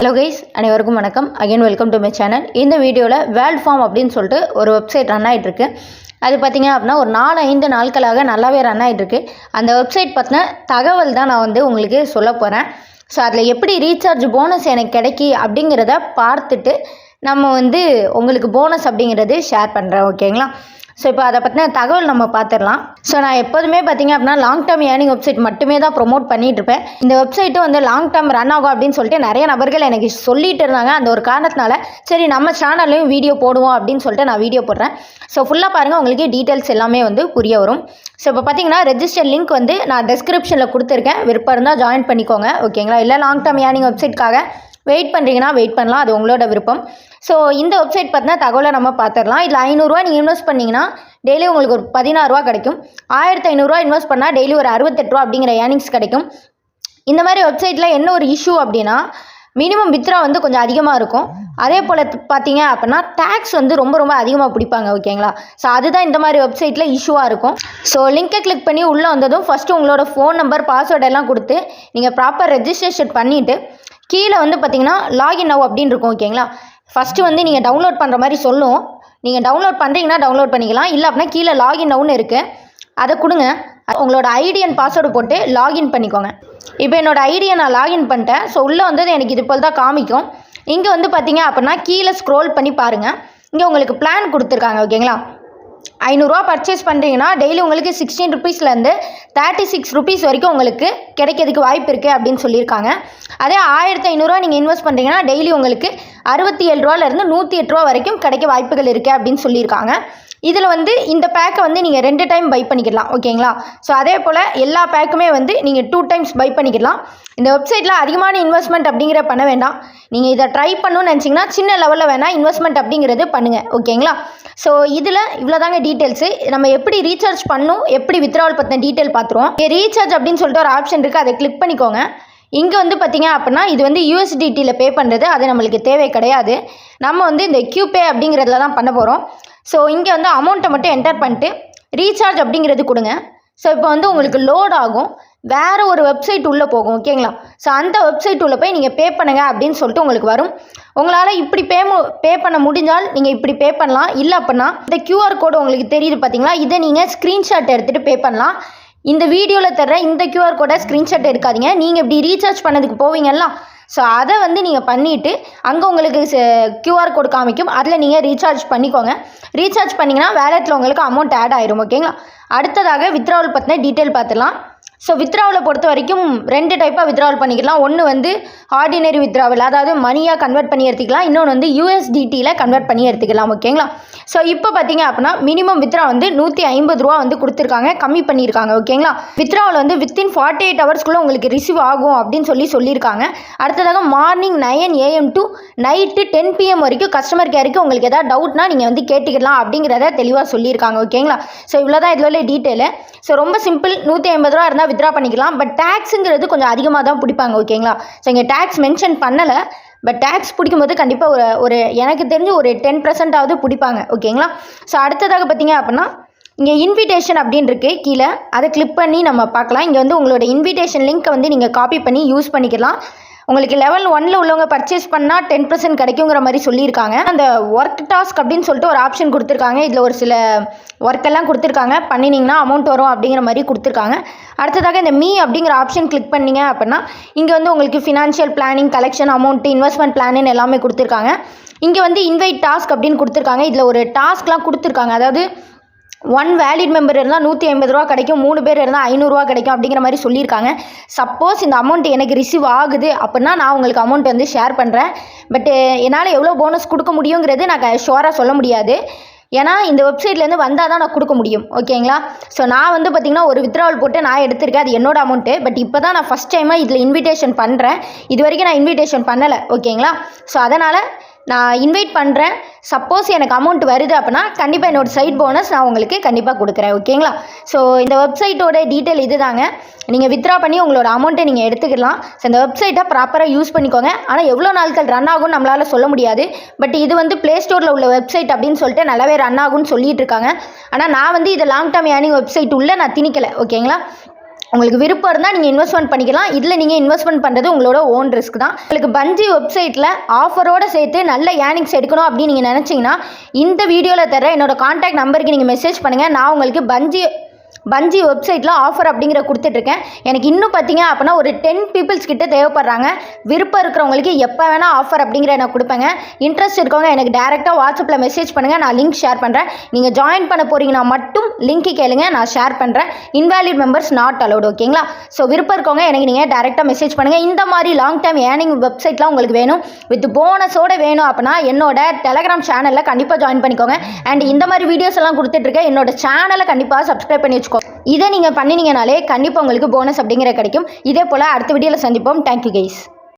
Hello guys அனைவருக்கும் வணக்கம். Again welcome to my channel இந்த வீடியோவில் வேர்ல்ட் ஃபார்ம் அப்படின்னு சொல்லிட்டு ஒரு வெப்சைட் ரன் ஆகிட்டுருக்கு அது பார்த்தீங்க அப்படின்னா ஒரு நாலு ஐந்து நாட்களாக நல்லாவே ரன் ஆகிட்டுருக்கு அந்த வெப்சைட் பற்றின தகவல் தான் நான் வந்து உங்களுக்கு சொல்ல போகிறேன் ஸோ அதில் எப்படி ரீசார்ஜ் போனஸ் எனக்கு கிடைக்கி அப்படிங்கிறத பார்த்துட்டு நம்ம வந்து உங்களுக்கு போனஸ் அப்படிங்கிறது ஷேர் பண்ணுறேன் ஓகேங்களா ஸோ இப்போ அதை பற்றின தகவல் நம்ம பார்த்துடலாம். ஸோ நான் எப்போதுமே பார்த்தீங்க அப்படின்னா லாங் டேர்ம் ஏர்னிங் வெப்சைட் மட்டுமே தான் ப்ரொமோட் பண்ணிட்டு இருப்பேன். இந்த வெப்சைட்டும் வந்து லாங் டேர்ம் ரன் ஆகும் அப்படின்னு சொல்லிட்டு நிறைய நபர்கள் எனக்கு சொல்லிட்டு இருந்தாங்க. அந்த ஒரு காரணத்தினால சரி நம்ம சேனல்லையும் வீடியோ போடுவோம் அப்படின்னு சொல்லிட்டு நான் வீடியோ போடுறேன். ஸோ ஃபுல்லாக பாருங்கள் உங்களுக்கு டீட்டெயில்ஸ் எல்லாமே வந்து புரிய வரும். ஸோ இப்போ பார்த்தீங்கன்னா ரெஜிஸ்டர் லிங்க் வந்து நான் டிஸ்கிரிப்ஷனில் கொடுத்துருக்கேன். விருப்பம் இருந்தால் ஜாயின் பண்ணிக்கோங்க. ஓகேங்களா இல்லை லாங் டேர்ம் ஏர்னிங் வெப்சைட்காக வெயிட் பண்ணுறீங்கன்னா வெயிட் பண்ணலாம். அது உங்களோட விருப்பம். ஸோ இந்த வெப்சைட் பற்றின தகவலை நம்ம பார்த்துடலாம் இதில் ஐநூறுரூவா நீங்கள் இன்வெஸ்ட் பண்ணிங்கன்னா டெய்லி உங்களுக்கு ஒரு பதினாறுரூவா கிடைக்கும். ஆயிரத்து ஐநூறுரூவா இன்வெஸ்ட் பண்ணால் டெய்லி ஒரு அறுபத்தெட்டுரூவா அப்படிங்கிற ஏர்னிங்ஸ் கிடைக்கும். இந்த மாதிரி வெப்சைட்டில் என்ன ஒரு இஷ்யூ அப்படின்னா மினிமம் வித்ரா வந்து கொஞ்சம் அதிகமாக இருக்கும். அதே போல் பார்த்தீங்க அப்படின்னா டேக்ஸ் வந்து ரொம்ப ரொம்ப அதிகமாக பிடிப்பாங்க ஓகேங்களா ஸோ அதுதான் இந்த மாதிரி வெப்சைட்டில் இஷ்யூவாக இருக்கும். ஸோ லிங்கை கிளிக் பண்ணி உள்ளே வந்ததும் ஃபஸ்ட்டு உங்களோட ஃபோன் நம்பர் பாஸ்வேர்டு எல்லாம் கொடுத்து நீங்கள் ப்ராப்பர் ரெஜிஸ்ட்ரேஷன் பண்ணிவிட்டு கீழே வந்து பார்த்தீங்கன்னா லாகின் நவ் அப்படின்னு இருக்கும் ஓகேங்களா ஃபஸ்ட்டு வந்து நீங்கள் டவுன்லோட் பண்ணுற மாதிரி சொல்லும். நீங்கள் டவுன்லோட் பண்ணுறீங்கன்னா டவுன்லோட் பண்ணிக்கலாம். இல்லை அப்படின்னா கீழே லாகின் டவுன் இருக்குது அதை கொடுங்க. உங்களோட ஐடி அண்ட் பாஸ்வேர்டு போட்டு லாகின் பண்ணிக்கோங்க. இப்போ என்னோடய ஐடியை நான் லாகின் பண்ணிட்டேன். ஸோ உள்ளே வந்தது எனக்கு இது போல் தான் காமிக்கும். இங்கே வந்து பார்த்தீங்க அப்படின்னா கீழே ஸ்க்ரோல் பண்ணி பாருங்கள் இங்கே உங்களுக்கு பிளான் கொடுத்துருக்காங்க ஓகேங்களா ஐநூறுரூவா பர்ச்சேஸ் பண்ணுறீங்கன்னா டெய்லி உங்களுக்கு சிக்ஸ்டீன் ருபீஸ்லேருந்து தேர்ட்டி சிக்ஸ் ருபீஸ் வரைக்கும் உங்களுக்கு கிடைக்கிறதுக்கு வாய்ப்பு இருக்குது அப்படின்னு சொல்லியிருக்காங்க. அதே ஆயிரத்தி ஐநூறுரூவா நீங்கள் இன்வெஸ்ட் பண்ணுறீங்கன்னா டெய்லி உங்களுக்கு அறுபத்தி ஏழு ரூபாலேருந்து நூற்றி எட்டு ரூபா வரைக்கும் கிடைக்க வாய்ப்புகள் இருக்குது அப்படின்னு சொல்லியிருக்காங்க. இதில் வந்து இந்த பேக்கை வந்து நீங்கள் ரெண்டு டைம் பை பண்ணிக்கலாம் ஓகேங்களா? ஸோ அதே போல் எல்லா பேக்குமே வந்து நீங்கள் டூ டைம்ஸ் பை பண்ணிக்கலாம் இந்த வெப்சைட்டில் அதிகமான இன்வெஸ்ட்மெண்ட் அப்படிங்கிற பண்ண வேண்டாம். நீங்கள் இதை ட்ரை பண்ணணும்னு நினச்சிங்கன்னா சின்ன லெவலில் வேணால் இன்வெஸ்ட்மெண்ட் அப்படிங்கிறது பண்ணுங்கள் ஓகேங்களா? ஸோ இதில் இவ்வளோதாங்க டீட்டெயில்ஸு நம்ம எப்படி ரீசார்ஜ் பண்ணும் எப்படி வித்ராவல் பற்றின டீட்டெயில் பார்த்துருவோம். ரீசார்ஜ் அப்படின்னு சொல்லிட்டு ஒரு ஆப்ஷன் இருக்குது அதை கிளிக் பண்ணிக்கோங்க. இங்கே வந்து பார்த்தீங்க அப்படின்னா இது வந்து யூஎஸ்டிடியில் பே பண்ணுறது அது நம்மளுக்கு தேவை கிடையாது. நம்ம வந்து இந்த கியூபே அப்படிங்கிறதுல தான் பண்ண போகிறோம் ஸோ இங்கே வந்து அமௌண்ட்டை மட்டும் என்டர் பண்ணிட்டு ரீசார்ஜ் அப்படிங்கிறது கொடுங்க. ஸோ இப்போ வந்து உங்களுக்கு லோட் ஆகும். வேறு ஒரு வெப்சைட் உள்ளே போகும் ஓகேங்களா ஸோ அந்த வெப்சைட் உள்ளே போய் நீங்கள் பே பண்ணுங்கள் அப்படின்னு சொல்லிட்டு உங்களுக்கு வரும். உங்களால் இப்படி பே பே பண்ண முடிஞ்சால் நீங்கள் இப்படி பே பண்ணலாம். இல்லை அப்படின்னா இந்த கியூஆர் கோடு உங்களுக்கு தெரியுது பார்த்தீங்களா இதை நீங்கள் ஸ்க்ரீன்ஷாட் எடுத்துகிட்டு பே பண்ணலாம். இந்த வீடியோவில் தர்ற இந்த கியூஆர் கோடை ஸ்க்ரீன்ஷாட் எடுக்காதீங்க. நீங்கள் இப்படி ரீசார்ஜ் பண்ணதுக்கு போவீங்கல்ல? ஸோ அதை வந்து நீங்கள் பண்ணிவிட்டு அங்கே உங்களுக்கு கியூஆர் கோடு காமிக்கும். அதில் நீங்கள் ரீசார்ஜ் பண்ணிக்கோங்க. ரீசார்ஜ் பண்ணிங்கன்னா வேலெட்டில் உங்களுக்கு அமௌண்ட் ஆட் ஆயிரும் ஓகேங்களா அடுத்ததாக வித்ராவல் பற்றின டீட்டெயில் பார்த்துலாம் ஸோ வித்ராவில் பொறுத்த வரைக்கும் ரெண்டு டைப்பாக வித்ராவல் பண்ணிக்கலாம். ஒன்று வந்து ஆர்டினரி வித்ராவல் அதாவது மணியாக கன்வெர்ட் பண்ணி எடுத்துக்கலாம். இன்னொன்று வந்து யூஎஸ்டிடியில் கன்வெர்ட் பண்ணி எடுத்துக்கலாம் ஓகேங்களா ஸோ இப்போ பார்த்தீங்க அப்படின்னா மினிமம் வித்ரா வந்து நூற்றி ஐம்பது ரூபா வந்து கொடுத்துருக்காங்க கம்மி பண்ணியிருக்காங்க ஓகேங்களா வித்ராவில் வந்து வித்தின் ஃபார்ட்டி எயிட் ஹவர்ஸ்க்குள்ளே உங்களுக்கு ரிசீவ் ஆகும் அப்படின்னு சொல்லி சொல்லியிருக்காங்க. அடுத்ததாக morning nine AM to night ten PM வரைக்கும் கஸ்டமர் கேருக்கு உங்களுக்கு எதாவது டவுட்னா நீங்கள் வந்து கேட்டுக்கலாம் அப்படிங்கிறத தெளிவாக சொல்லியிருக்காங்க ஓகேங்களா ஸோ இவ்வளோ தான் இதில் உள்ள டீட்டெயிலு ஸோ ரொம்ப சிம்பிள் நூற்றி ஐம்பது ரூபா இருந்தால் வித்ரா பண்ணிக்கலாம். பட் டேக்ஸுங்கிறது கொஞ்சம் அதிகமாக தான் பிடிப்பாங்க ஓகேங்களா ஸோ இங்கே டேக்ஸ் மென்ஷன் பண்ணலை. பட் டேக்ஸ் பிடிக்கும்போது கண்டிப்பாக ஒரு ஒரு எனக்கு தெரிஞ்சு ஒரு டென் பர்சன்டாவது பிடிப்பாங்க ஓகேங்களா ஸோ அடுத்ததாக பார்த்தீங்க அப்படின்னா இங்கே இன்விடேஷன் அப்படின்னு இருக்கு கீழே. அதை கிளிக் பண்ணி நம்ம பார்க்கலாம். இங்கே வந்து உங்களோட இன்விடேஷன் லிங்க்கை வந்து நீங்கள் காப்பி பண்ணி யூஸ் பண்ணிக்கலாம். உங்களுக்கு லெவல் ஒன்ல உள்ளவங்க பர்ச்சேஸ் பண்ணால் டென் பர்சன்ட் கிடைக்குங்கிற மாதிரி சொல்லியிருக்காங்க. அந்த ஒர்க் டாஸ்க் அப்படின்னு சொல்லிட்டு ஒரு ஆப்ஷன் கொடுத்துருக்காங்க. இதில் ஒரு சில ஒர்க் எல்லாம் கொடுத்துருக்காங்க. பண்ணினீங்கன்னா அமௌண்ட் வரும் அப்படிங்கிற மாதிரி கொடுத்துருக்காங்க. அடுத்ததாக இந்த மீ அப்படிங்கிற ஆப்ஷன் கிளிக் பண்ணீங்க அப்படின்னா இங்கே வந்து உங்களுக்கு financial planning collection amount investment plan எல்லாமே கொடுத்துருக்காங்க. இங்கே வந்து இன்வைட் டாஸ்க் அப்படின்னு கொடுத்துருக்காங்க. இதில் ஒரு டாஸ்க்லாம் கொடுத்துருக்காங்க. அதாவது ஒன் வேலிட் மெம்பர் இருந்தால் நூற்றி ஐம்பது ரூபா கிடைக்கும். மூணு பேர் இருந்தால் ஐநூறுரூவா கிடைக்கும் அப்படிங்கிற மாதிரி சொல்லியிருக்காங்க. சப்போஸ் இந்த அமௌண்ட் எனக்கு ரிசீவ் ஆகுது அப்படின்னா நான் உங்களுக்கு அமௌண்ட் வந்து ஷேர் பண்ணுறேன் பட்டு என்னால் எவ்வளோ போனஸ் கொடுக்க முடியுங்கிறது நான் ஷோராக சொல்ல முடியாது. ஏன்னா இந்த வெப்சைட்லேருந்து வந்தால் தான் நான் கொடுக்க முடியும். ஓகேங்களா ஸோ நான் வந்து பார்த்திங்கன்னா ஒரு வித்ராவல் போட்டு நான் எடுத்திருக்கேன். அது என்னோட அமௌண்ட்டு பட் இப்போ தான் நான் ஃபஸ்ட் டைமாக இதில் இன்விடேஷன் பண்ணுறேன் இது வரைக்கும் நான் இன்விடேஷன் பண்ணலை. ஓகேங்களா ஸோ அதனால் நான் இன்வைட் பண்ணுறேன் சப்போஸ் எனக்கு அமௌண்ட் வருது அப்படின்னா கண்டிப்பாக என்னோடய சைட் போனஸ் நான் உங்களுக்கு கண்டிப்பாக கொடுக்குறேன் ஓகேங்களா ஸோ இந்த வெப்சைட்டோட டீட்டெயில் இது தாங்க நீங்கள் வித்ரா பண்ணி உங்களோட அமௌண்ட்டை நீங்கள் எடுத்துக்கலாம். ஸோ இந்த வெப்சைட்டை ப்ராப்பராக யூஸ் பண்ணிக்கோங்க. ஆனால் எவ்வளோ நாட்கள் ரன் ஆகும்னு நம்மளால் சொல்ல முடியாது. பட் இது வந்து ப்ளே ஸ்டோரில் உள்ள வெப்சைட் அப்படின்னு சொல்லிட்டு நல்லாவே ரன் ஆகும்னு சொல்லிட்டு இருக்காங்க. ஆனால் நான் வந்து இது லாங் டேர்ம் ஏர்னிங் வெப்சைட் உள்ளே நான் திணிக்கலை ஓகேங்களா உங்களுக்கு விருப்பம் இருந்தால் நீங்கள் இன்வெஸ்ட்மெண்ட் பண்ணிக்கலாம். இதில் நீங்கள் இன்வெஸ்ட்மெண்ட் பண்ணுறது உங்களோட ஓன் ரிஸ்க் தான். உங்களுக்கு பஞ்சி வெப்சைட்டில் ஆஃபரோடு சேர்த்து நல்ல ஏர்னிங்ஸ் எடுக்கணும் அப்படின்னு நீங்கள் நினச்சிங்கன்னா இந்த வீடியோவில் தர என்னோட காண்டாக்ட் நம்பருக்கு நீங்கள் மெசேஜ் பண்ணுங்கள் நான் உங்களுக்கு பஞ்சி பஞ்சி வெப்சைட்டில் ஆஃபர் அப்படிங்கிற கொடுத்துட்ருக்கேன். எனக்கு இன்னும் பார்த்தீங்க அப்படின்னா ஒரு டென் பீப்புள்ஸ் கிட்டே தேவைப்படுறாங்க. விருப்பம் இருக்கிறவங்களுக்கு எப்போ வேணால் ஆஃபர் அப்படிங்கிற நான் கொடுப்பேங்க. இன்ட்ரெஸ்ட் இருக்கவங்க எனக்கு டேரெக்டாக வாட்ஸ்அப்பில் மெசேஜ் பண்ணுங்கள் நான் லிங்க் ஷேர் பண்ணுறேன் நீங்கள் ஜாயின் பண்ண போகிறீங்கன்னா மட்டும் லிங்க்கு கேளுங்க. நான் ஷேர் பண்ணுறேன் இன்வேலிட் மெம்பர்ஸ் நாட் அலௌட் ஓகேங்களா ஸோ விருப்பம் இருக்கவங்க எனக்கு நீங்கள் டேரெக்டாக மெசேஜ் பண்ணுங்கள் இந்த மாதிரி லாங் டைம் ஏர்னிங் வெப்சைட்லாம் உங்களுக்கு வேணும். வித் போனஸோட வேணும் அப்படின்னா என்னோட டெலகிராம் சேனலில் கண்டிப்பாக ஜாயின் பண்ணிக்கோங்க. அண்ட் இந்த மாதிரி வீடியோஸ் எல்லாம் கொடுத்துட்ருக்கேன் என்னோட சேனலை கண்டிப்பாக சப்ஸ்கிரைப் பண்ணி வச்சுக்கோங்க. இருக்கும் இதை நீங்கள் பண்ணினீங்கனாலே கண்டிப்பாக உங்களுக்கு போனஸ் அப்படிங்கிற கிடைக்கும். இதே போல் அடுத்த வீடியோவில் சந்திப்போம். Thank you guys